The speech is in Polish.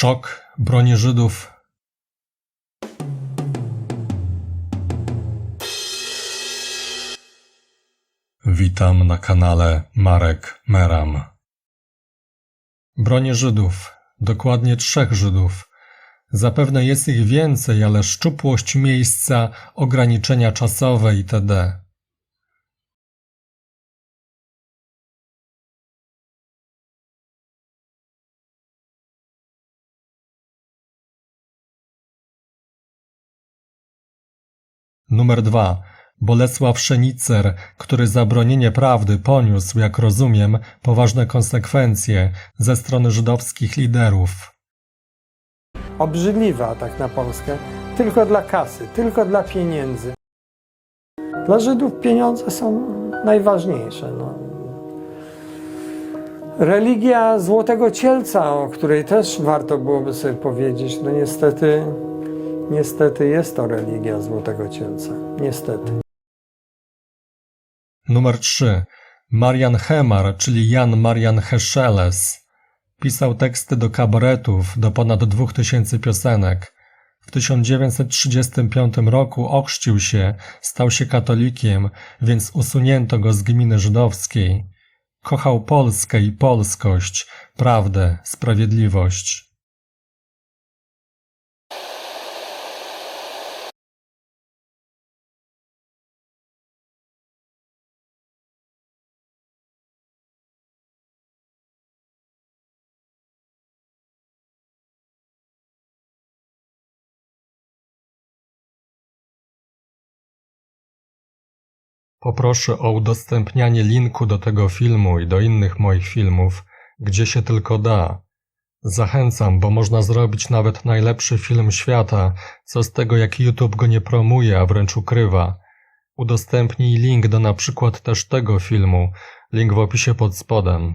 Szok broni Żydów. Witam na kanale Marek Meram. Broni Żydów, dokładnie trzech Żydów. Zapewne jest ich więcej, ale szczupłość miejsca, ograniczenia czasowe itd. Numer 2. Bolesław Szenicer, który za bronienie prawdy poniósł, jak rozumiem, poważne konsekwencje ze strony żydowskich liderów. obrzydliwy atak na Polskę, tylko dla kasy, tylko dla pieniędzy. Dla Żydów pieniądze są najważniejsze. No. Religia Złotego Cielca, o której też warto byłoby sobie powiedzieć, no niestety, niestety jest to religia Złotego Cielca. Niestety. Numer 3. Marian Hemar, czyli Jan Marian Hescheles. Pisał teksty do kabaretów, do ponad 2000 piosenek. W 1935 roku ochrzcił się, stał się katolikiem, więc usunięto go z gminy żydowskiej. Kochał Polskę i polskość, prawdę, sprawiedliwość. Poproszę o udostępnianie linku do tego filmu i do innych moich filmów, gdzie się tylko da. Zachęcam, bo można zrobić nawet najlepszy film świata, co z tego jak YouTube go nie promuje, a wręcz ukrywa. Udostępnij link do na przykład też tego filmu, link w opisie pod spodem.